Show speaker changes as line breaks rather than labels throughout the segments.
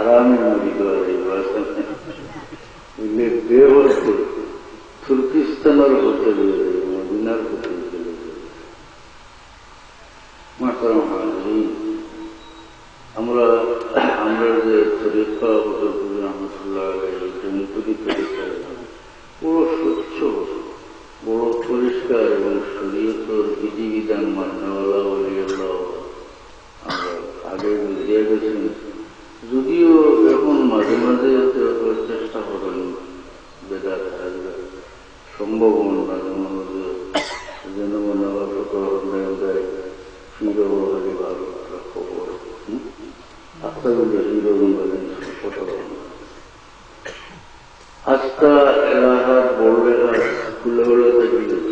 حرام مدی کو আস্থা এলাহার বড় হলে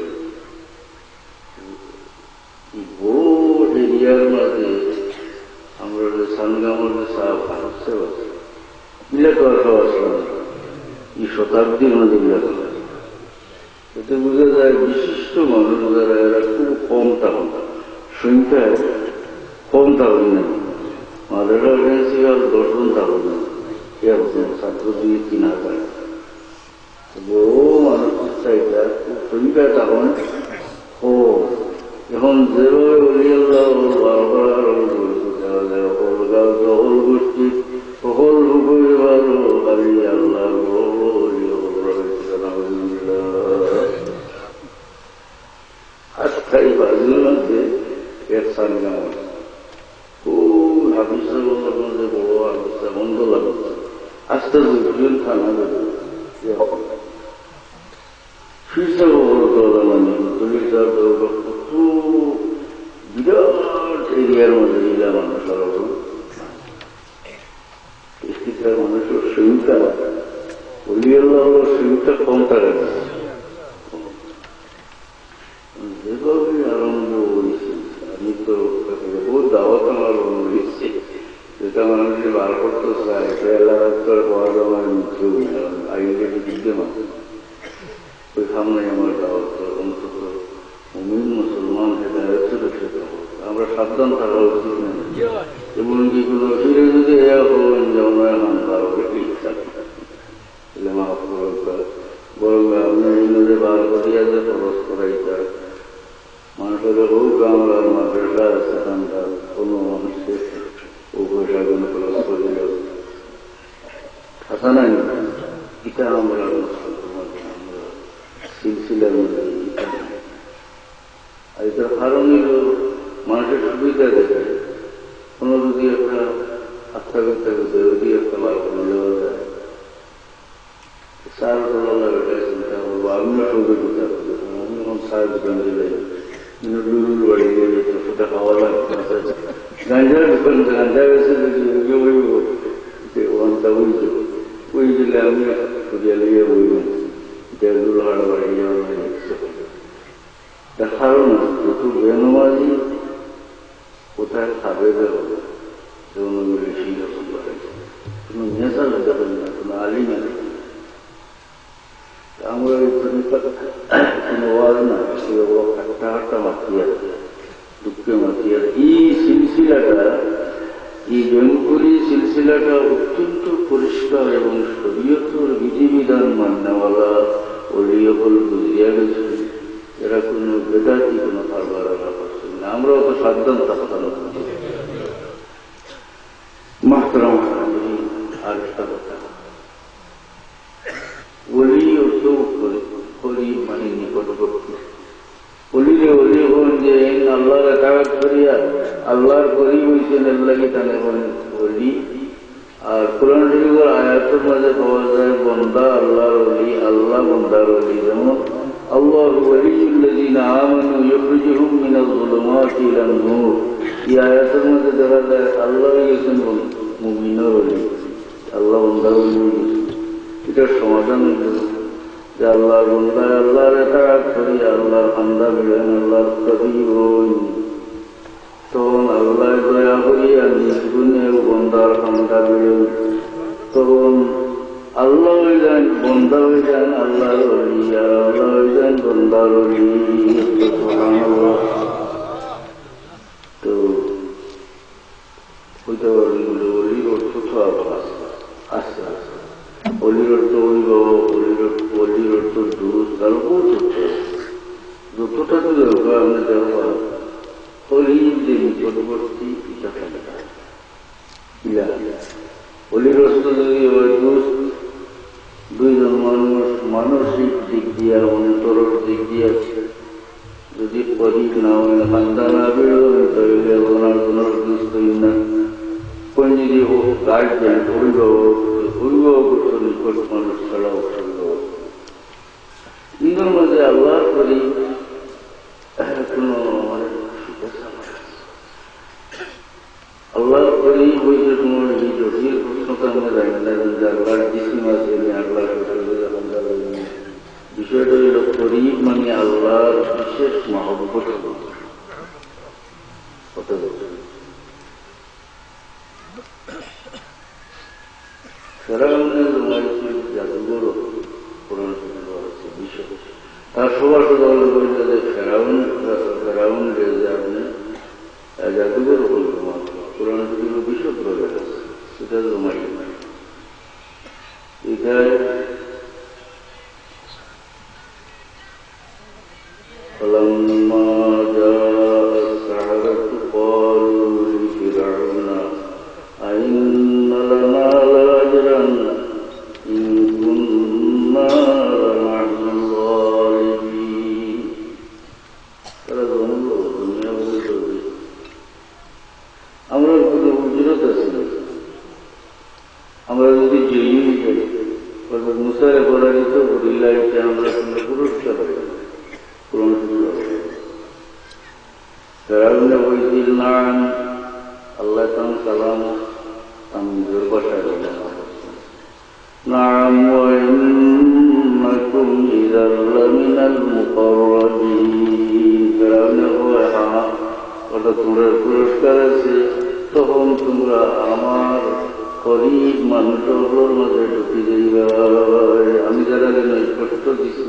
আস্থায়ী বাজুর মধ্যে এক সানগাম খুব হাবিসের মধ্যে বড় অবস্থা বন্ধ লাগছে। আস্তে আস্তে থানা ফিরতে বড় দৌড়া কত বিরাট এরিয়ার মধ্যে মানুষের সংখ্যা অলিয়াল্লাহ সংখ্যা কম থাকে না। করিয়া যে খরচ মানুষের হোক আমরা মাদ্রাসা আছে আমরা কোনো মানুষকে ও পয়সা কোনো আসা আমরা সিলসিলার মধ্যে আর কারণ মানুষের সুবিধা দেখে। দিলে লুলুর বাড়ি গিয়ে সেটা খাওয়া লাগবে গাঞ্জার দোকান গাঞ্জা গেছে যদি ওখানটা বইছে ওই দিলে আমি সরিয়ে লিয়ে বইব দেড়দুর হাড় বাড়ি যাওয়া দেখারও না যত বেনমাজি কোথায় খাবে বেরো যেমন বেশি রকম কোনো নেশা দেখেন না কোনো আলিম আছে আমরা ওয়াজ না হাঁটা হাঁটা মাতিয়ার দুঃখে মাতিয়ার এই সিলসিলাটা এই জৈনপুরী সিলসিলাটা অত্যন্ত পরিষ্কার এবং শরীয়তর বিধিবিধান মান্যওয়ালা অলিয়বল বুঝিয়া গেছে এরা কোনো বেদাতি কোনো কারবার করছেন না আমরা অত সাবধান থাকতাম মাহতরাম আর একটা কথা অলি অর্থ করি মানে নিকটবর্তী অলিরে অলি হন যে আল্লাহর একাগাত করিয়া আল্লাহর করি হইছেন আল্লাহকে তানে বলেন অলি আর কোরআন শরীফের আয়াতের মাঝে পাওয়া যায়, বন্দা আল্লাহর অলি আল্লাহ বন্দার অলি যেমন আল্লাহ ওলিউল্লাযীনা আমানু ইখরিজুহুম মিনাল যুলুমাতি ইলান নূর। এই আয়াতের মধ্যে দেখা যায়, আল্লাহ হইছেন মুমিনের অলি আল্লাহ বন্দার অলি এটার সমাধান যে আল্লাহর বন্দায় আল্লাহর এটা করি আল্লাহর খান্দা বিলেন আল্লাহর কবি হই তখন আল্লাহ দয়া করিয়া নিজ গুণে বন্দার খান্দা বিলেন তখন আল্লাহ হয়ে যান বন্দা হয়ে যান আল্লাহর অলি আর আল্লাহ হয়ে যান বন্দার অলি তো হইতে পারবে অলির অর্থ তো আবার অলির অর্থ অভিভাবক অলির অলির অর্থ তারও বহুত অর্থ যতটা তো দরকার আমি দেখবা অলির যে নিকটবর্তী পিতা থাকা ইলা অলির অর্থ যদি হয় দোস্ত দুইজন মানুষ মানসিক দিক দিয়া অন্তরের দিক দিয়া যদি পরিক না হয় খান্দা না বেরোবে তাহলে ওনার ওনার দুস্থ না কোন যদি ও গার্জেন অভিভাবক অভিভাবক নিকট মানুষ ছাড়া অভিভাবক নিজের মধ্যে আল্লাহ করি من يا الله تشيخ ما هو بفرق Sarang'ın numarasını yazılır o. Kur'an sözü orası bir şey. Aşıvar kılavru boyunca da Firavun, Firavun rezervini yazılır o zaman. Kur'an sözü bir şey böyle. Sıda da umayın. İdare ওটা তোমরা পুরস্কার আছে তখন তোমরা আমার গরিব মানুষগুলোর মধ্যে ঢুকে যাইবা আমি যারা কষ্ট দিছি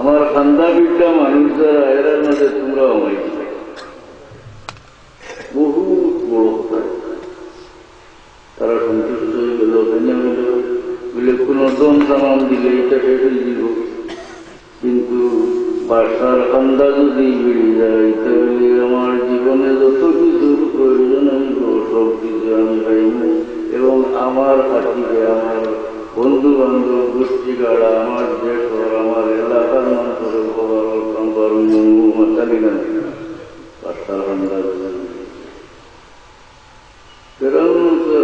আমার খান্দা বিদ্যা মানুষ যারা এরার মধ্যে তোমরা আমায় বহু বড় কথা তারা সন্তুষ্ট হয়ে গেল বলে কোন দম সামান দিলে এটা শেষ হয়ে দিব কিন্তু বাসার খান্দা যদি বেড়ে যায় তাহলে আমার জীবনে যত কিছুর প্রয়োজন, আমি সব কিছু আমি পাইনি এবং আমার হাতিকে আমার বন্ধু বান্ধব গোষ্ঠী গাড়া আমার দেশ আমার এলাকার মানুষের খবর, সম্পর্ক মাতালি না বাসার খান্দা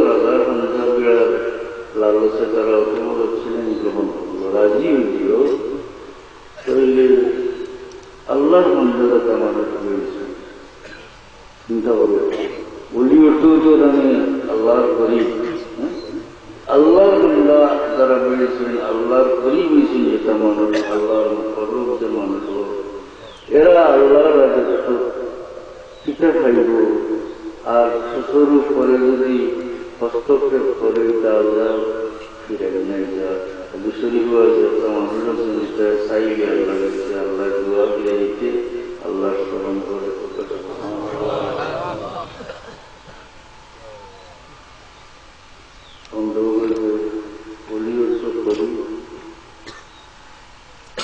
রাজা খান্দা বিড়া লালসে তারা অসম্ভব ছিলেন গ্রহণ করল রাজি হইল তাহলে আল্লাহর মন্দিরে তার মানুষ হয়েছে চিন্তা করবে বলি আমি আল্লাহর গরিব আল্লাহর বন্ধা যারা বেড়েছেন আল্লাহর গরিব হয়েছেন যেটা মানুষ আল্লাহর ফরক যে মানুষ এরা আল্লাহর রাজস্ব পিঠা খাইব। আর সুস্বরূপ করে যদি হস্তক্ষেপ করে তা আল্লাহ ফিরে নেই যা চাইবে আল্লাহ আল্লাহ আল্লাহ স্মরণ করে।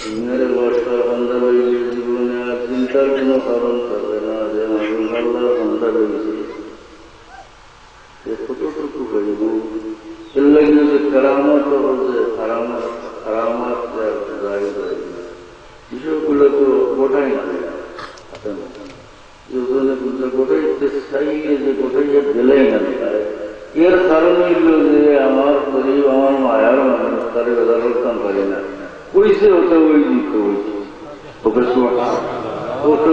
দুনিয়ার বর্ষা সন্ধ্যা হয়ে জীবনে আর চিন্তার কোনো কারণ থাকবে না যে মানুষ আল্লাহ সন্ধ্যা হয়েছে কতটুকু পাইব এর লাগে যে কারামত হচ্ছে কারামত কারামত বিষয়গুলো তো গোটাই না গোটাই চাইলে যে গোটাই গেলেই না এর কারণ হইল যে আমার গরিব আমার মায়ার মানুষ তার বেদা করতাম পারি না কইছে ওটা ওই দিতে হয়েছে ওকে ওটা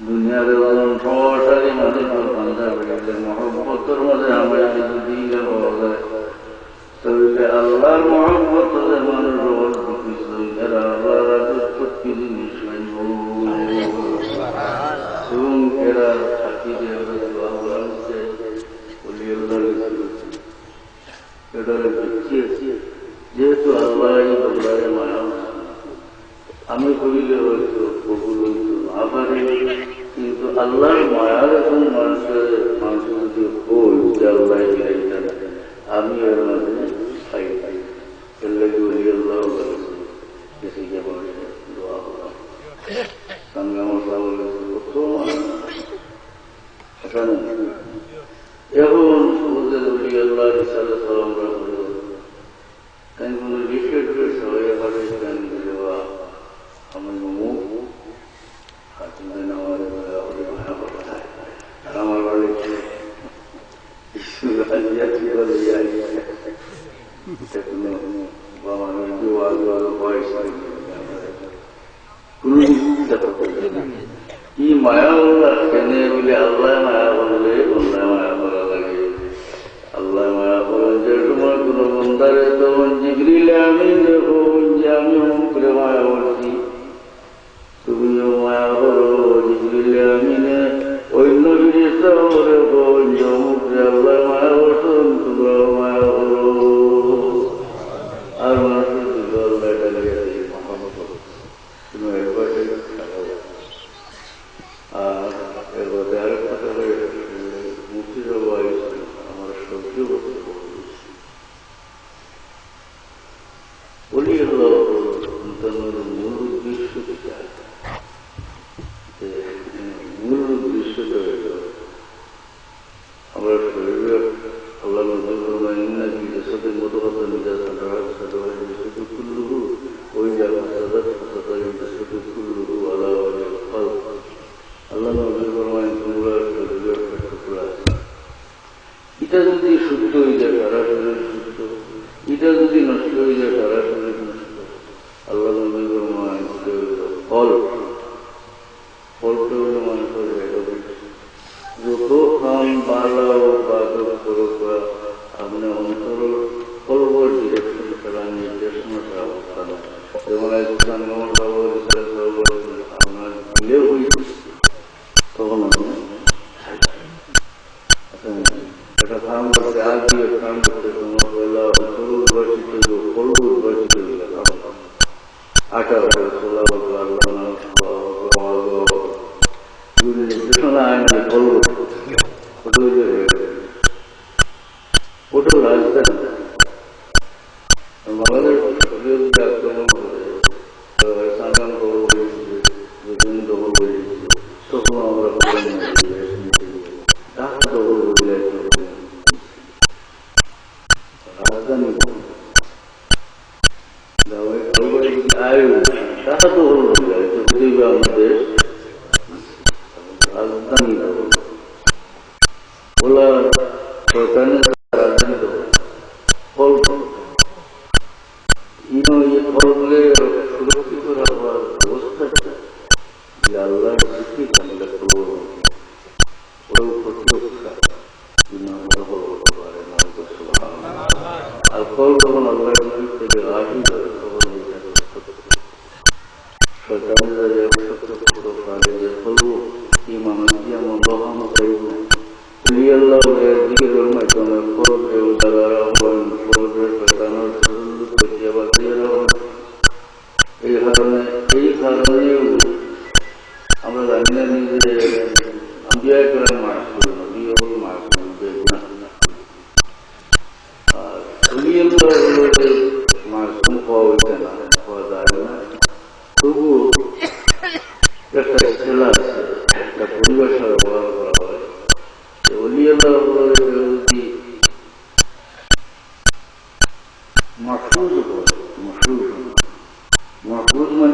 দুনিয়ার বরং সবারই মাঝে পান্তা বেড়েছে মহব্বতর মাঝে আমরা যদি দিলে পাওয়া যায় তবে আল্লাহর মহব্বত মানুষ Lord.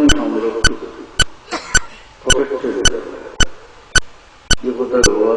ہم لوگ کو یہ بدل ہوا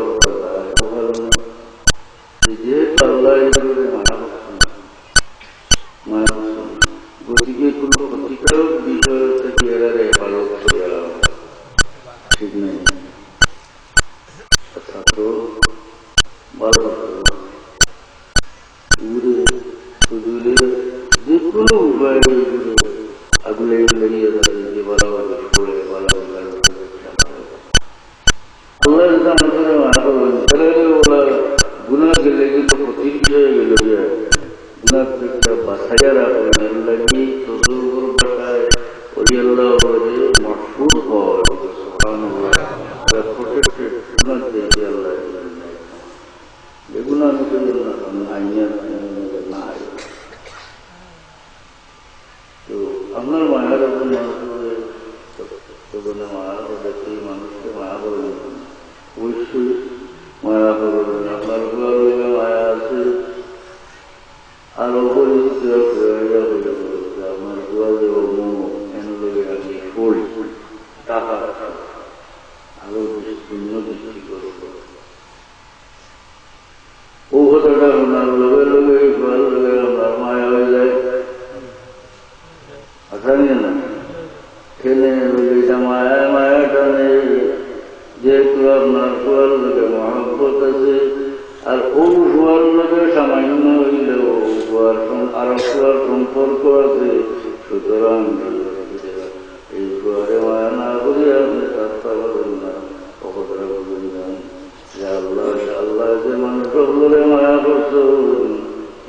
ഒന്നും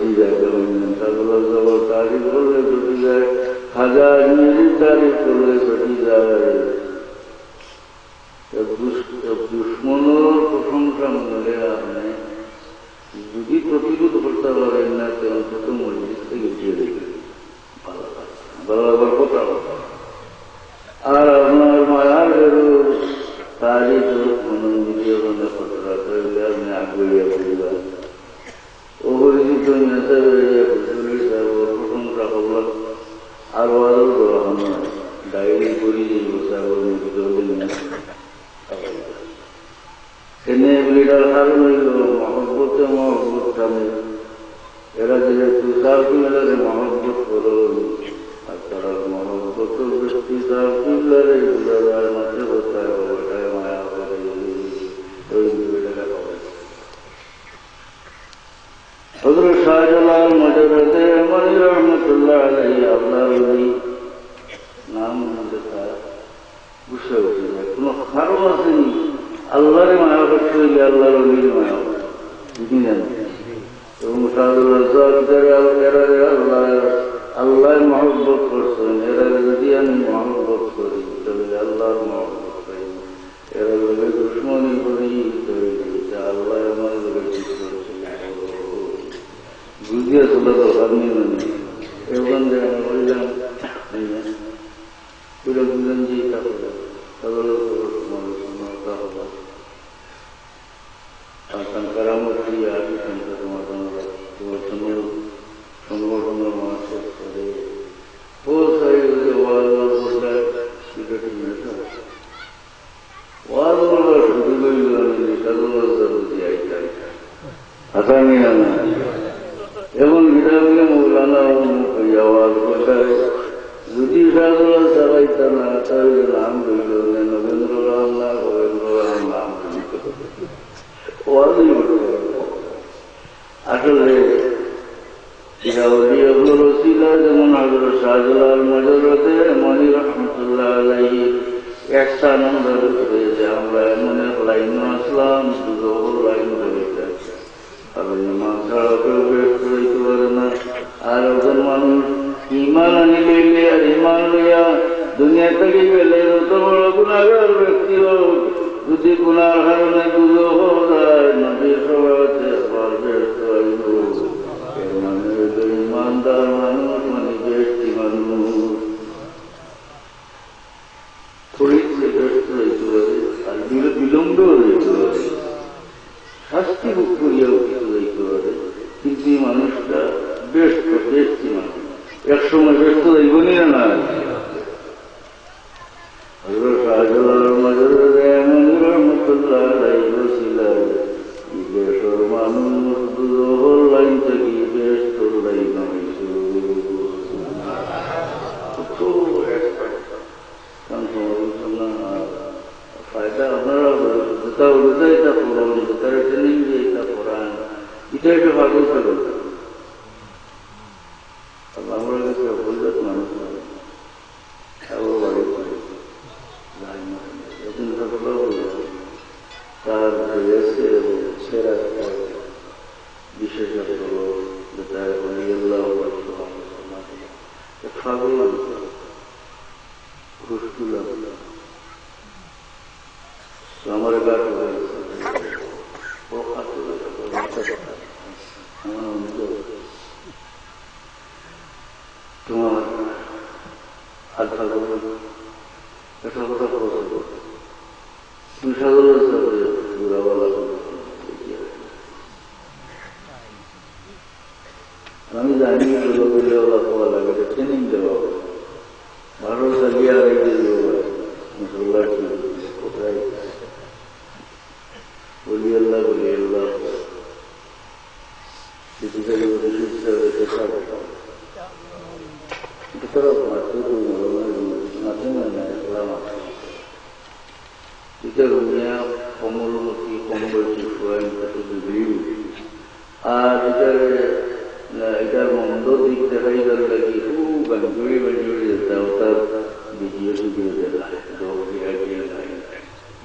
टूट जाए कभी बदल जाओ तारीफ़ बोले जाए हज़ार मेरी तारीफ़ बोले टूट जाए। ফুলের মাঝে কোথায় হবে এটাই মায়া করে ওই বিবেটাকে পাবে হজরত শাহজালাল মায়া করতে হইলে আল্লাহর উনির মায়া ঠিক না এবং শাহজুল্লাহ আল্লাহ আল্লাহ মহব্বত করছেন এরা যদি আমি মহব্বত করি, তবে আল্লাহ মহব্বত করি। এরা যদি দুশ্মনী করি, তবে আল্লাহ আমার বুঝিয়ে তোলা দরকার নেই মানে। এরকম যে আমি বললাম পুরো বুঝলেন যে এটা হলো তাহলে আর তার কারামত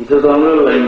এটা তো আমরা লাইন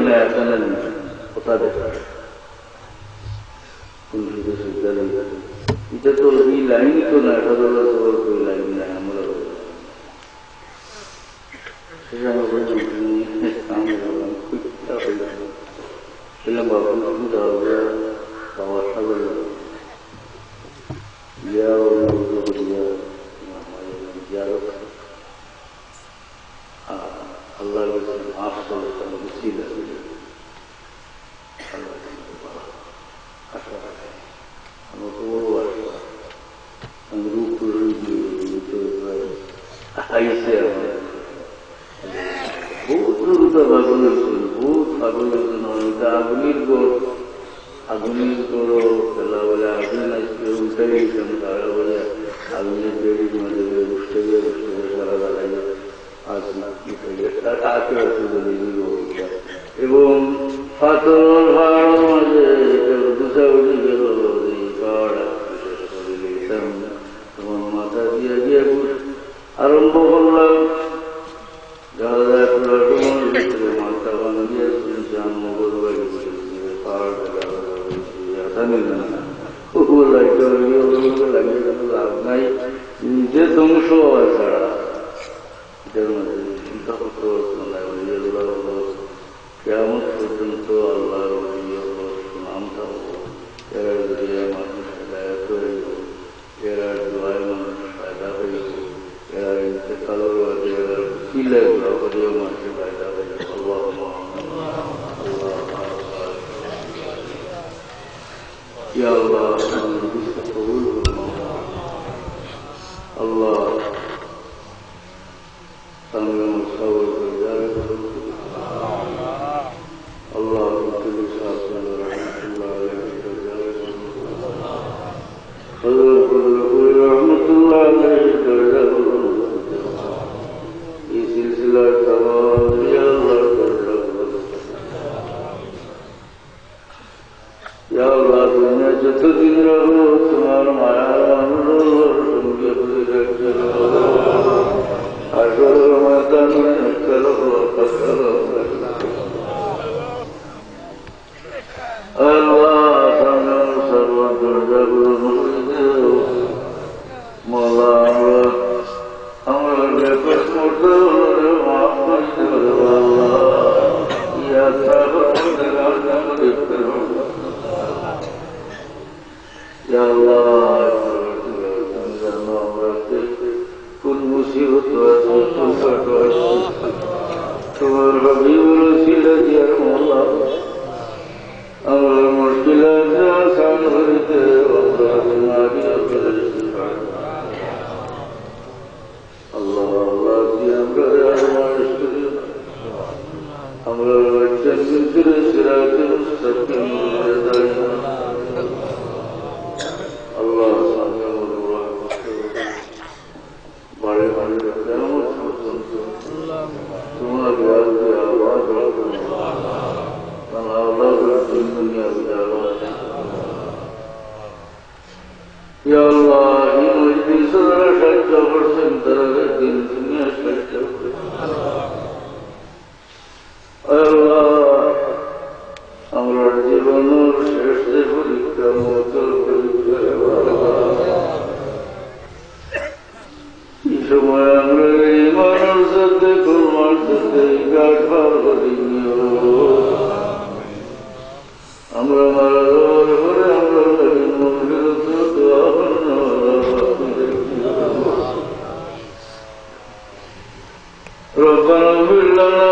ربنا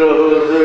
রোজ